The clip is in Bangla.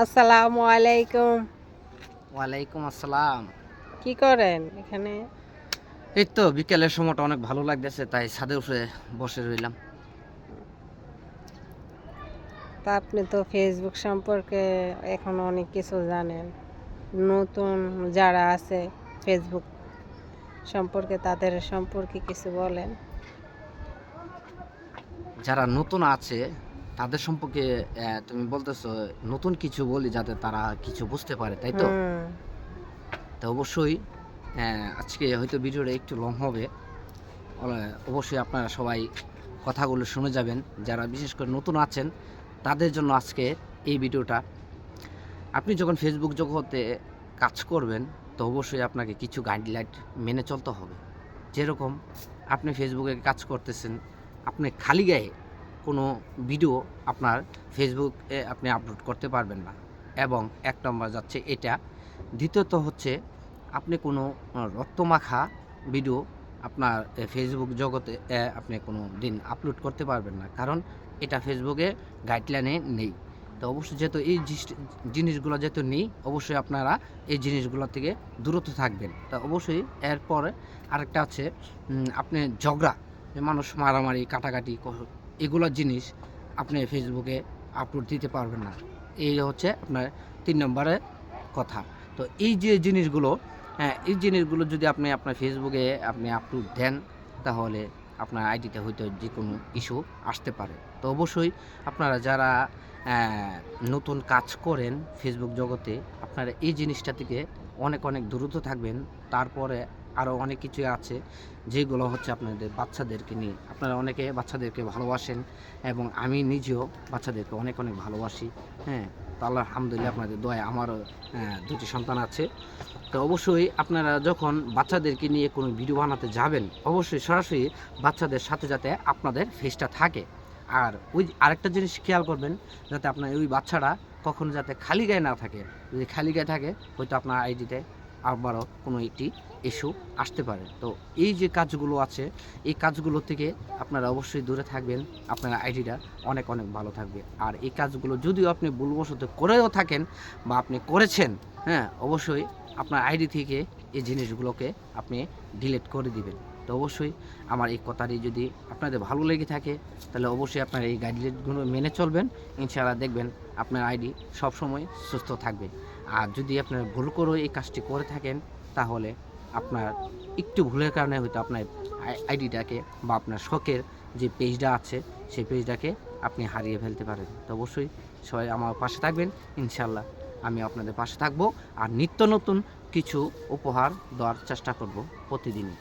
আসসালামু আলাইকুম। ওয়ালাইকুম আসসালাম। কি করেন এখানে? এই তো বিকেলের সময়টা অনেক ভালো লাগতেছে তাই ছাদে উপরে বসে রইলাম। তা আপনি তো ফেসবুক সম্পর্কে এখন অনেক কিছু জানেন। নতুন যারা আছে ফেসবুক সম্পর্কে তাদের সম্পর্কে কিছু বলেন। যারা নতুন আছে তাদের সম্পর্কে তুমি বলতেছো নতুন কিছু বলি যাতে তারা কিছু বুঝতে পারে তাই তো? তো অবশ্যই আজকে হয়তো ভিডিওটা একটু লং হবে। অবশ্যই আপনারা সবাই কথাগুলো শুনে যাবেন। যারা বিশেষ করে নতুন আছেন তাদের জন্য আজকে এই ভিডিওটা। আপনি যখন ফেসবুক জগতে কাজ করবেন তো অবশ্যই আপনাকে কিছু গাইডলাইন মেনে চলতে হবে। যেরকম আপনি ফেসবুকে কাজ করতেছেন আপনি খালি গায়ে কোনো ভিডিও আপনার ফেসবুকে আপনি আপলোড করতে পারবেন না। এবং এক নম্বর যাচ্ছে এটা। দ্বিতীয়ত হচ্ছে, আপনি কোনো রক্তমাখা ভিডিও আপনার ফেসবুক জগতে আপনি কোনো দিন আপলোড করতে পারবেন না। কারণ এটা ফেসবুকে গাইডলাইনে নেই। তো অবশ্যই যেহেতু এই জিনিসগুলো যেহেতু নেই, অবশ্যই আপনারা এই জিনিসগুলো থেকে দূরত থাকবেন। তা অবশ্যই এরপরে আরেকটা আছে আপনি ঝগড়া মানুষ মারামারি, কাটাকাটি এগুলো জিনিস আপনি ফেসবুকে আপলোড দিতে পারবেন না। এই হচ্ছে আপনার তিন নম্বরের কথা। তো এই যে জিনিসগুলো হ্যাঁ এই জিনিসগুলো যদি আপনি আপনার ফেসবুকে আপনি আপলোড দেন, তাহলে আপনার আইডিতে হয়তো যে কোনো ইস্যু আসতে পারে। তো অবশ্যই আপনারা যারা নতুন কাজ করেন ফেসবুক জগতে, আপনারা এই জিনিসটা থেকে অনেক অনেক দ্রুত থাকবেন। তারপরে আরও অনেক কিছু আছে যেগুলো হচ্ছে আপনাদের বাচ্চাদেরকে নিয়ে। আপনারা অনেকে বাচ্চাদেরকে ভালোবাসেন এবং আমি নিজেও বাচ্চাদেরকে অনেক অনেক ভালোবাসি হ্যাঁ। তো আল্লাহ আলহামদুলিল্লাহ আপনাদের দোয়ায় আমারও আহ, দুটি সন্তান আছে। তো অবশ্যই আপনারা যখন বাচ্চাদেরকে নিয়ে কোনো ভিডিও বানাতে যাবেন অবশ্যই সরাসরি বাচ্চাদের সাথে যাতে আপনাদের ফেসটা থাকে। আর ওই আরেকটা জিনিস খেয়াল করবেন যাতে আপনার ওই বাচ্চারা কখনো যাতে খালি গায়ে না থাকে। যদি খালি গায়ে থাকে হয়তো আপনার আইডিতে আবারও কোনো একটি ইস্যু আসতে পারে। তো এই যে কাজগুলো আছে, এই কাজগুলো থেকে আপনারা অবশ্যই দূরে থাকবেন। আপনার আইডিটা অনেক অনেক ভালো থাকবে। আর এই কাজগুলো যদিও আপনি ভুলবশত করেও থাকেন বা আপনি করেছেন হ্যাঁ অবশ্যই আপনার আইডি থেকে এই জিনিসগুলোকে আপনি ডিলিট করে দিবেন। তো অবশ্যই আমার এই কথাটি যদি আপনাদের ভালো লেগে থাকে, তাহলে অবশ্যই আপনার এই গাইডলাইনগুলো মেনে চলবেন। ইনশাআল্লাহ দেখবেন আপনার আইডি সবসময় সুস্থ থাকবে। আর যদি আপনার ভুল করেও এই কাজটি করে থাকেন, তাহলে আপনার একটু ভুলের কারণে হয়তো আপনার আইডিটাকে বা আপনার শখের যে পেজটা আছে, সেই পেজটাকে আপনি হারিয়ে ফেলতে পারেন। তো অবশ্যই সবাই আমার পাশে থাকবেন। ইনশাল্লাহ আমি আপনাদের পাশে থাকব। আর নিত্য নতুন কিছু উপহার দেওয়ার চেষ্টা করব প্রতিদিনই।